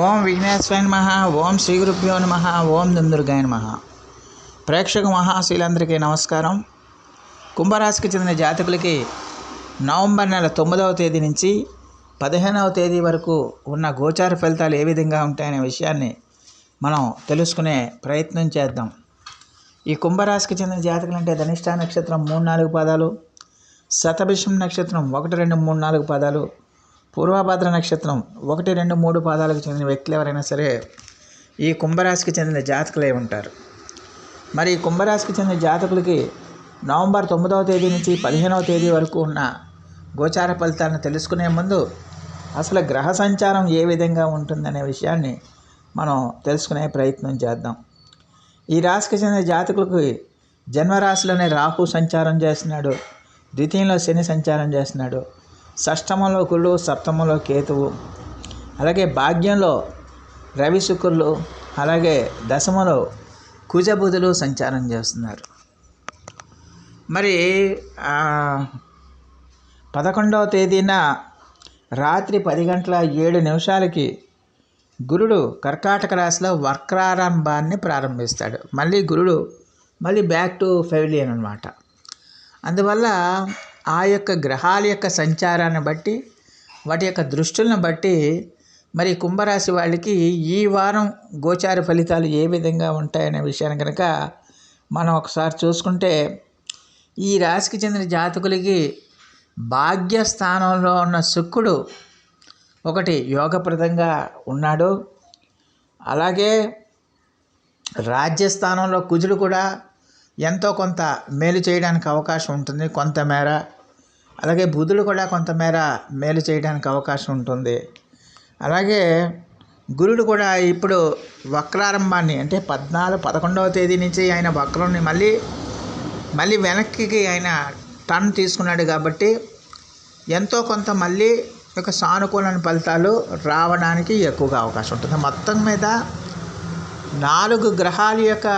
ఓం విఘ్నేశ్వరాయ నమ ఓం శ్రీ గురుభ్యో నమ ఓం దుందుర్గాయ నమ. ప్రేక్షక మహాశీలందరికీ నమస్కారం. కుంభరాశికి చెందిన జాతకులకి నవంబర్ నెల తొమ్మిదవ తేదీ నుంచి పదిహేనవ తేదీ వరకు ఉన్న గోచార ఫలితాలు ఏ విధంగా ఉంటాయనే విషయాన్ని మనం తెలుసుకునే ప్రయత్నం చేద్దాం. ఈ కుంభరాశికి చెందిన జాతకులు అంటే ధనిష్ట నక్షత్రం మూడు నాలుగు పదాలు శతభిషం నక్షత్రం ఒకటి రెండు మూడు నాలుగు పదాలు పూర్వభద్ర నక్షత్రం ఒకటి రెండు మూడు పాదాలకు చెందిన వ్యక్తులు ఎవరైనా సరే ఈ కుంభరాశికి చెందిన జాతకులే ఉంటారు. మరి ఈ కుంభరాశికి చెందిన జాతకులకి నవంబర్ తొమ్మిదవ తేదీ నుంచి పదిహేనవ తేదీ వరకు ఉన్న గోచార ఫలితాలను తెలుసుకునే ముందు అసలు గ్రహ సంచారం ఏ విధంగా ఉంటుందనే విషయాన్ని మనం తెలుసుకునే ప్రయత్నం చేద్దాం. ఈ రాశికి చెందిన జాతకులకు జన్మరాశిలోనే రాహు సంచారం చేస్తున్నాడు ద్వితీయంలో శని సంచారం చేస్తున్నాడు షష్టమంలో కుళ్ళు సప్తమంలో కేతువు. అలాగే భాగ్యంలో రవి శుక్రులు అలాగే దశమలో కుజబుధులు సంచారం చేస్తున్నారు. మరి పదకొండవ తేదీన రాత్రి పది గంటల ఏడు నిమిషాలకి గురుడు కర్కాటక రాశిలో వక్రారంభాన్ని ప్రారంభిస్తాడు. మళ్ళీ గురుడు మళ్ళీ బ్యాక్ టు ఫెవిలియన్ అనమాట అందువల్ల ఆ యొక్క గ్రహాల యొక్క సంచారాన్ని బట్టి వాటి యొక్క దృష్టులను బట్టి మరి కుంభరాశి వాళ్ళకి ఈ వారం గోచార ఫలితాలు ఏ విధంగా ఉంటాయనే విషయాన్ని కనుక మనం ఒకసారి చూసుకుంటే ఈ రాశికి చెందిన జాతకులకి భాగ్యస్థానంలో ఉన్న శుక్రుడు ఒకటి యోగప్రదంగా ఉన్నాడు. అలాగే రాజ్యస్థానంలో కుజుడు కూడా ఎంతో కొంత మేలు చేయడానికి అవకాశం ఉంటుంది కొంతమేర. అలాగే బుధుడు కూడా కొంతమేర మేలు చేయడానికి అవకాశం ఉంటుంది. అలాగే గురుడు కూడా ఇప్పుడు వక్రారంభాన్ని అంటే పద్నాలుగు పదకొండవ తేదీ నుంచి ఆయన వక్రంని మళ్ళీ మళ్ళీ వెనక్కి ఆయన టర్న్ తీసుకున్నాడు కాబట్టి ఎంతో కొంత మళ్ళీ ఒక సానుకూల ఫలితాలు రావడానికి ఎక్కువగా అవకాశం ఉంటుంది. మొత్తం మీద నాలుగు గ్రహాల యొక్క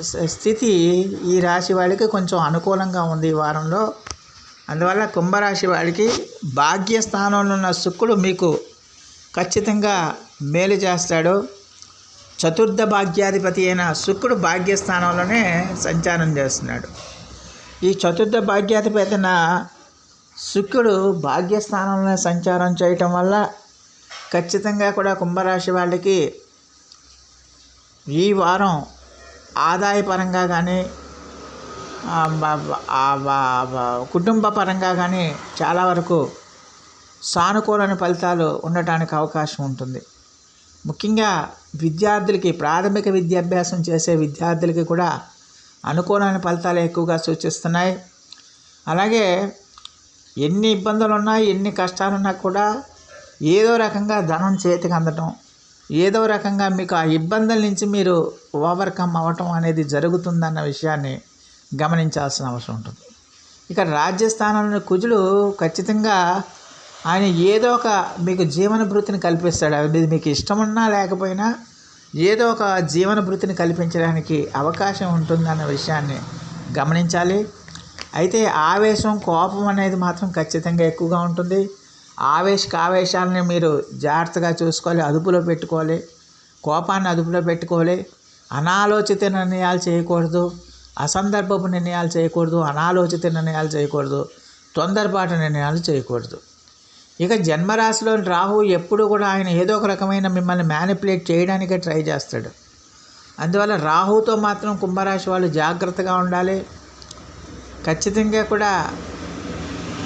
స్థితి ఈ రాశి వాళ్ళకి కొంచెం అనుకూలంగా ఉంది ఈ వారంలో. అందువల్ల కుంభరాశి వాళ్ళకి భాగ్యస్థానంలో ఉన్న శుక్రుడు మీకు ఖచ్చితంగా మేలు చేస్తాడు. చతుర్థ భాగ్యాధిపతి అయిన శుక్రుడు భాగ్యస్థానంలోనే సంచారం చేస్తున్నాడు. ఈ చతుర్థ భాగ్యాధిపతి అయిన శుక్రుడు భాగ్యస్థానంలో సంచారం చేయటం వల్ల ఖచ్చితంగా కూడా కుంభరాశి వాళ్ళకి ఈ వారం ఆదాయపరంగా కానీ కుటుంబ పరంగా కానీ చాలా వరకు సానుకూలన ఫలితాలు ఉండటానికి అవకాశం ఉంటుంది. ముఖ్యంగా విద్యార్థులకి ప్రాథమిక విద్యాభ్యాసం చేసే విద్యార్థులకి కూడా అనుకూలమైన ఫలితాలు ఎక్కువగా సూచిస్తున్నాయి. అలాగే ఎన్ని ఇబ్బందులు ఉన్నా ఎన్ని కష్టాలున్నా కూడా ఏదో రకంగా ధనం చేతికి అందటం ఏదో రకంగా మీకు ఆ ఇబ్బందుల నుంచి మీరు ఓవర్కమ్ అవ్వటం అనేది జరుగుతుందన్న విషయాన్ని గమనించాల్సిన అవసరం ఉంటుంది. ఇక రాజ్యస్థానంలో కుజుడు ఖచ్చితంగా ఆయన ఏదో ఒక మీకు జీవన భృతిని కల్పిస్తాడు. అది మీకు ఇష్టమున్నా లేకపోయినా ఏదో ఒక జీవన భృతిని కల్పించడానికి అవకాశం ఉంటుందన్న విషయాన్ని గమనించాలి. అయితే ఆవేశం కోపం అనేది మాత్రం ఖచ్చితంగా ఎక్కువగా ఉంటుంది. ఆవేశక ఆవేశాలని మీరు జాగ్రత్తగా చూసుకోవాలి అదుపులో పెట్టుకోవాలి కోపాన్ని అదుపులో పెట్టుకోవాలి అనాలోచిత నిర్ణయాలు చేయకూడదు అసందర్భపు నిర్ణయాలు చేయకూడదు అనాలోచిత నిర్ణయాలు చేయకూడదు తొందరపాటు నిర్ణయాలు చేయకూడదు. ఇక జన్మరాశిలోని రాహు ఎప్పుడు కూడా ఆయన ఏదో ఒక రకమైన మిమ్మల్ని మ్యానిపులేట్ చేయడానికే ట్రై చేస్తాడు. అందువల్ల రాహుతో మాత్రం కుంభరాశి వాళ్ళు జాగ్రత్తగా ఉండాలి. ఖచ్చితంగా కూడా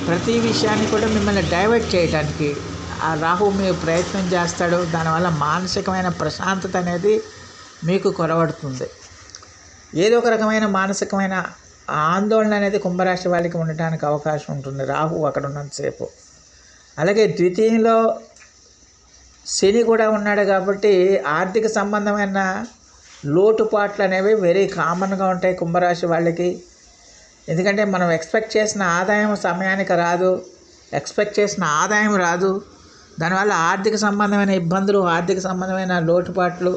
ప్రతి విషయాన్ని కూడా మిమ్మల్ని డైవర్ట్ చేయడానికి ఆ రాహు మీ ప్రయత్నం చేస్తాడు. దానివల్ల మానసికమైన ప్రశాంతత అనేది మీకు కొరవడుతుంది. ఏదో ఒక రకమైన మానసికమైన ఆందోళన అనేది కుంభరాశి వాళ్ళకి ఉండటానికి అవకాశం ఉంటుంది. రాహు అక్కడ ఉన్నంతసేపు. అలాగే ద్వితీయంలో శని కూడా ఉన్నాడు కాబట్టి ఆర్థిక సంబంధమైన లోటుపాట్లు అనేవి వెరీ కామన్గా ఉంటాయి కుంభరాశి వాళ్ళకి. ఎందుకంటే మనం ఎక్స్పెక్ట్ చేసిన ఆదాయం సమయానికి రాదు ఎక్స్పెక్ట్ చేసిన ఆదాయం రాదు. దానివల్ల ఆర్థిక సంబంధమైన ఇబ్బందులు ఆర్థిక సంబంధమైన లోటుపాట్లు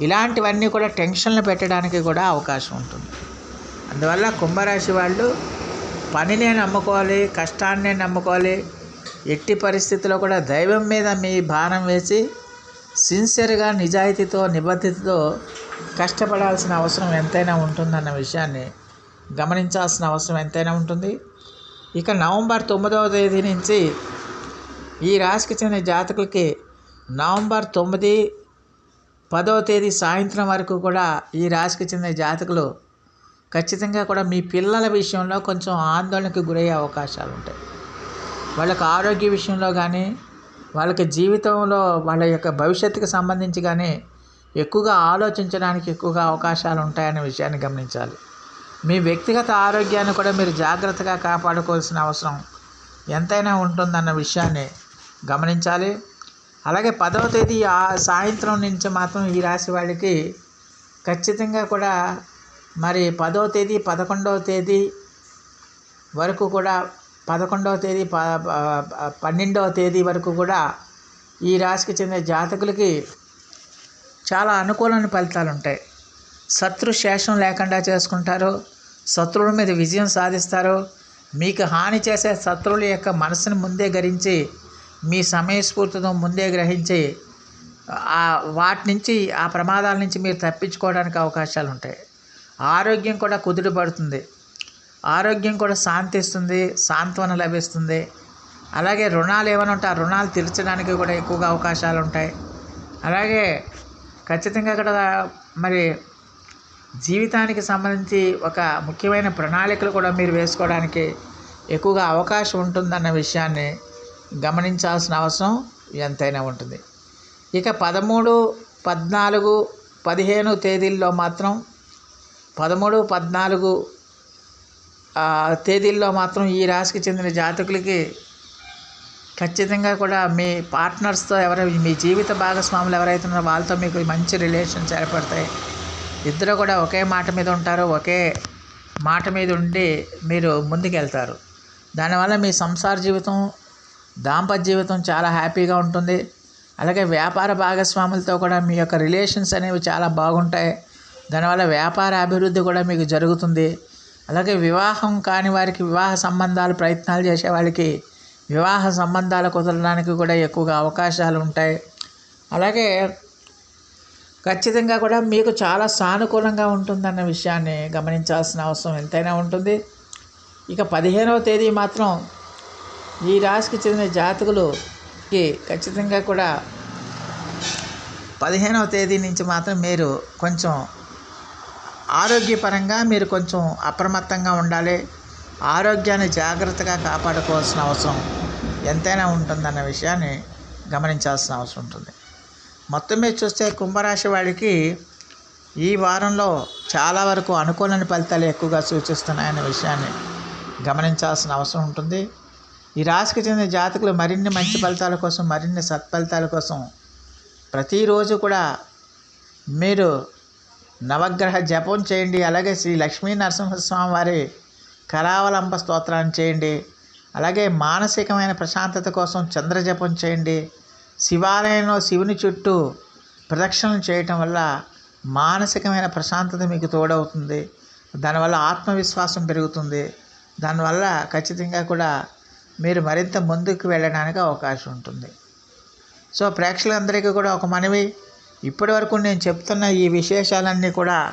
ఇలాంటివన్నీ కూడా టెన్షన్లు పెట్టడానికి కూడా అవకాశం ఉంటుంది. అందువల్ల కుంభరాశి వాళ్ళు పనినే నమ్ముకోవాలి కష్టాన్నే నమ్ముకోవాలి. ఎట్టి పరిస్థితిలో కూడా దైవం మీద మీ భారం వేసి సిన్సియర్గా నిజాయితీతో నిబద్ధతతో కష్టపడాల్సిన అవసరం ఎంతైనా ఉంటుందన్న విషయాన్ని గమనించాల్సిన అవసరం ఎంతైనా ఉంటుంది. ఇక నవంబర్ తొమ్మిదవ తేదీ నుంచి ఈ రాశికి చెందిన జాతకులకి నవంబర్ తొమ్మిది పదవ తేదీ సాయంత్రం వరకు కూడా ఈ రాశికి చెందిన జాతకులు ఖచ్చితంగా కూడా మీ పిల్లల విషయంలో కొంచెం ఆందోళనకు గురయ్యే అవకాశాలు ఉంటాయి. వాళ్ళకి ఆరోగ్య విషయంలో కానీ వాళ్ళకి జీవితంలో వాళ్ళ యొక్క భవిష్యత్తుకు సంబంధించి కానీ ఎక్కువగా ఆలోచించడానికి ఎక్కువగా అవకాశాలు ఉంటాయనే విషయాన్ని గమనించాలి. మీ వ్యక్తిగత ఆరోగ్యాన్ని కూడా మీరు జాగ్రత్తగా కాపాడుకోవాల్సిన అవసరం ఎంతైనా ఉంటుందన్న విషయాన్ని గమనించాలి. అలాగే పదవ తేదీ సాయంత్రం నుంచి మాత్రం ఈ రాశి వాళ్ళకి ఖచ్చితంగా కూడా మరి పదవ తేదీ పదకొండవ తేదీ వరకు కూడా పదకొండవ తేదీ ప ప- పన్నెండవ తేదీ వరకు కూడా ఈ రాశికి చెందిన జాతకులకి చాలా అనుకూలమైన ఫలితాలు ఉంటాయి. శత్రు శేషం లేకుండా చేసుకుంటారు. శత్రువుల మీద విజయం సాధిస్తారు మీకు హాని చేసే శత్రువుల యొక్క మనసుని ముందే గ్రహించి మీ సమయస్ఫూర్తితో ముందే గ్రహించి ఆ వాటి నుంచి ఆ ప్రమాదాల నుంచి మీరు తప్పించుకోవడానికి అవకాశాలు ఉంటాయి. ఆరోగ్యం కూడా కుదుటపడుతుంది ఆరోగ్యం కూడా శాంతిస్తుంది సాంత్వన లభిస్తుంది. అలాగే రుణాలు ఏమైనా ఉంటే ఆ రుణాలు తీర్చడానికి కూడా ఎక్కువగా అవకాశాలు ఉంటాయి. అలాగే ఖచ్చితంగా ఇక్కడ మరి జీవితానికి సంబంధించి ఒక ముఖ్యమైన ప్రణాళికలు కూడా మీరు వేసుకోవడానికి ఎక్కువగా అవకాశం ఉంటుందన్న విషయాన్ని గమనించాల్సిన అవసరం ఎంతైనా ఉంటుంది. ఇక పదమూడు పద్నాలుగు పదిహేను తేదీల్లో మాత్రం పదమూడు పద్నాలుగు తేదీల్లో మాత్రం ఈ రాశికి చెందిన జాతకులకి ఖచ్చితంగా కూడా మీ పార్ట్నర్స్తో ఎవరైనా మీ జీవిత భాగస్వాములు ఎవరైతే ఉన్నారో వాళ్ళతో మీకు మంచి రిలేషన్స్ ఏర్పడతాయి. ఇద్దరు కూడా ఒకే మాట మీద ఉంటారు ఒకే మాట మీద ఉండి మీరు ముందుకెళ్తారు. దానివల్ల మీ సంసార జీవితం దాంపత్య జీవితం చాలా హ్యాపీగా ఉంటుంది. అలాగే వ్యాపార భాగస్వాములతో కూడా మీ యొక్క రిలేషన్స్ అనేవి చాలా బాగుంటాయి. దానివల్ల వ్యాపార అభివృద్ధి కూడా మీకు జరుగుతుంది. అలాగే వివాహం కాని వారికి వివాహ సంబంధాలు ప్రయత్నాలు చేసే వాళ్ళకి వివాహ సంబంధాలు కుదరడానికి కూడా ఎక్కువగా అవకాశాలు ఉంటాయి. అలాగే ఖచ్చితంగా కూడా మీకు చాలా సానుకూలంగా ఉంటుందన్న విషయాన్ని గమనించాల్సిన అవసరం ఎంతైనా ఉంటుంది. ఇక పదిహేనవ తేదీ మాత్రం ఈ రాశికి చెందిన జాతకులుకి ఖచ్చితంగా కూడా పదిహేనవ తేదీ నుంచి మాత్రం మీరు కొంచెం ఆరోగ్యపరంగా మీరు కొంచెం అప్రమత్తంగా ఉండాలి. ఆరోగ్యాన్ని జాగ్రత్తగా కాపాడుకోవాల్సిన అవసరం ఎంతైనా ఉంటుందన్న విషయాన్ని గమనించాల్సిన అవసరం ఉంటుంది. మొత్తం మీద చూస్తే కుంభరాశి వాడికి ఈ వారంలో చాలా వరకు అనుకూలని ఫలితాలు ఎక్కువగా సూచిస్తున్నాయన్న విషయాన్ని గమనించాల్సిన అవసరం ఉంటుంది. ఈ రాశికి చెందిన జాతకులు మరిన్ని మంచి ఫలితాల కోసం మరిన్ని సత్ఫలితాల కోసం ప్రతిరోజు కూడా మీరు నవగ్రహ జపం చేయండి. అలాగే శ్రీ లక్ష్మీ నరసింహస్వామి వారి కరావలంబ స్తోత్రాన్ని చేయండి. అలాగే మానసికమైన ప్రశాంతత కోసం చంద్ర జపం చేయండి. శివాలయంలో శివుని చుట్టూ ప్రదక్షిణలు చేయటం వల్ల మానసికమైన ప్రశాంతత మీకు తోడవుతుంది. దానివల్ల ఆత్మవిశ్వాసం పెరుగుతుంది. దానివల్ల ఖచ్చితంగా కూడా మీరు మరింత ముందుకు వెళ్ళడానికి అవకాశం ఉంటుంది. సో ప్రేక్షకులందరికీ కూడా ఒక మనవి. ఇప్పటి వరకు నేను చెప్తున్న ఈ విశేషాలన్నీ కూడా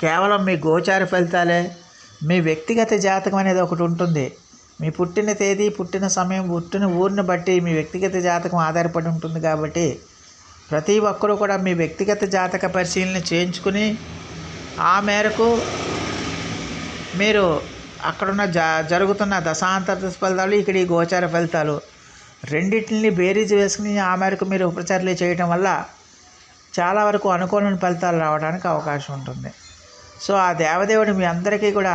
కేవలం మీ గోచార ఫలితాలే. మీ వ్యక్తిగత జాతకం అనేది ఒకటి ఉంటుంది. మీ పుట్టిన తేదీ పుట్టిన సమయం పుట్టిన ఊరిని బట్టి మీ వ్యక్తిగత జాతకం ఆధారపడి ఉంటుంది కాబట్టి ప్రతి ఒక్కరూ కూడా మీ వ్యక్తిగత జాతక పరిశీలన చేయించుకుని ఆ మేరకు మీరు అక్కడున్న జ జరుగుతున్న దశాంతర ఫలితాలు ఇక్కడ ఈ గోచార ఫలితాలు రెండింటిని బేరీజ్ వేసుకుని ఆ మేరకు మీరు ఉపచర్యలు చేయటం వల్ల చాలా వరకు అనుకూలమైన ఫలితాలు రావడానికి అవకాశం ఉంటుంది. సో ఆ దేవదేవుడు మీ అందరికీ కూడా